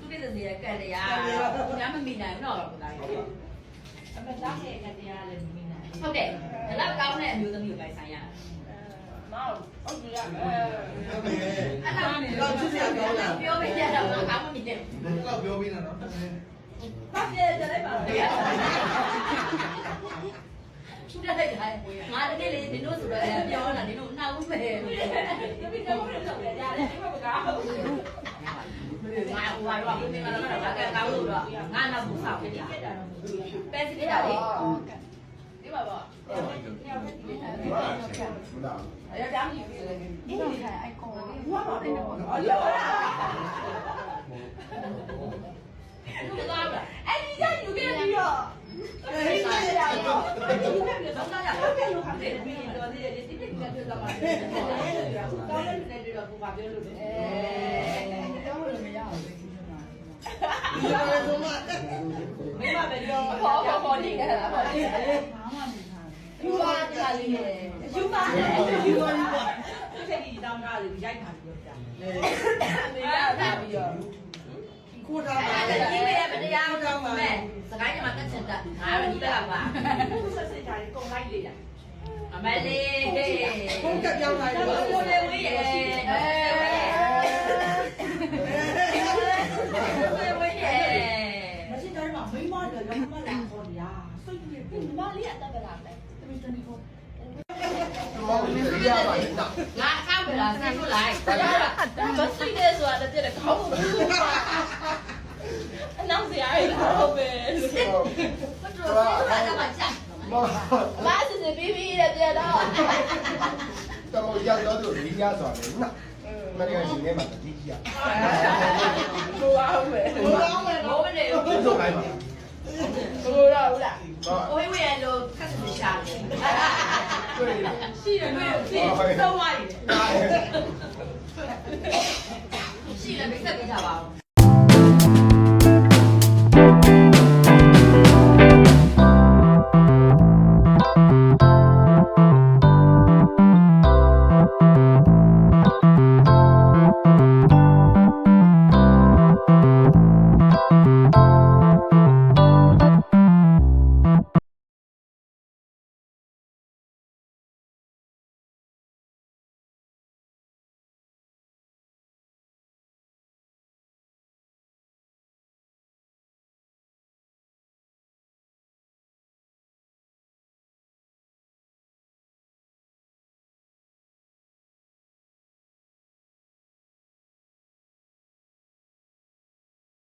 သူပြည့်စုံရဲ့ကံတရားညမမိနိုင်ဘူးတော့ဘုရားကြီးအမသားရဲ့ကတရားလည်းမင်းနိုင်ဟုတ်တယ်ဒါတော့ကောင်းတဲ့အမျိုးသမီးကိုပိုင်ဆိုင်ရမောင်ဟုတ်ပြီလားအဲအဲ့ဒါတော့သူပြောပြရတော့ငါမမိတယ်တော့ပြောပြီးနော်ဘာပြည့်တယ်ပါလဲသူတက်လိုက်တာငါတကယ်လေဒီလိုဆိုတော့ပြောတာဒီလိုနှောက် မယ်တပည့်တော်ဘယ်လိုလုပ်လဲရတယ်ဒီမှာမကားဘူးငါဟိုကတော့ဘုမင်းကတော့ဘာကကောင်းလို့တော့ငါနောက်ဘူးဆောက်ဖြစ်တာပြက်တာတော့မဟုတ်ဘူးပဲစီဖြစ်တာလေဒီမှာပေါ့တယောက်တည်းတယောက်တည်းဒီလိုဘာလဲဟုတ်လားအဲ့ဒါမှမဖြစ်ဘူးအင်းဒီအိုင်ကွန်ဘာပါလဲတော့အော်ရောသူသွားတာအဲ့ဒီကယူခဲ့ပြီးတော့အဲ့ဒီကရတော့ဒီကနေ့တော့တာဟုတ်ကဲ့လို့ခါတယ်ပြီးတော့ဒီဒီဒီကပြောတော့မှာတော င်းတယ်နဲ့တော့ကိုပါပြောလို့အဲတောင်းလို့မရဘူးဒီမှာဒီလိုလေဆုံးမမင်းမပဲပြောခေါ်ခေါ်ခေါ်နေကြတာပေါ့ဒီယူပါကြလေးရဲ့ယူပါနဲ့ယူပါယူပါသူချက်ကြီးတောင်းတာလေရိုက်တာပြောတာလေမေရတာပြီးတော့ခိုးထားပါအဲ့လေဒါကြီးပဲမတရားဘူးမဲ့စကိုင်းကမှတက်ချင်တာငါတော့ဒီဘက်ကပါသူဆက်စစ်တာလေကုန်လိုက်လေတာအမလေး ဖုန်းကပြောင်းလာဒါတယ်ဆိုလေဝေးရဲ့အဲဝေးရဲ့မရှိတော့မှမိမတော့ရမလာခေါ်ရစိတ်ကြီးပြမလေးအတက်ကလာတယ်တမီတမီကိုမောင်လေးရပါလေတော့ငါကောက်ကြလားဆက်လို့လိုက်မစိတ်နဲ့ဆိုတာတည်းတခေါင်းကိုအ နောက်စရာရတော့ပဲဘတ်တော့ဆက်တာမှကြာမောင်မဆစ်စစ်ပြီးပြီးတဲ့ပြတော့တမောရောက်တော့သူဒီရဆိုတယ်နော်မနေ့ကရှင်နေမှာတတိယကိုအောင်ပဲဘုရားမယ်ဘိုးမနေဘူးဒီဆိုလိုက်ပါကိုတော့ဟုတ်လားဟောဝေးဝေးလို့ခက်စစ်ရှာတယ်တွေ့ရရှိတယ်တွေ့ရှိသုံးဝိုင်းရှိတယ်မိတ်ဆက်ပေးကြပါဦး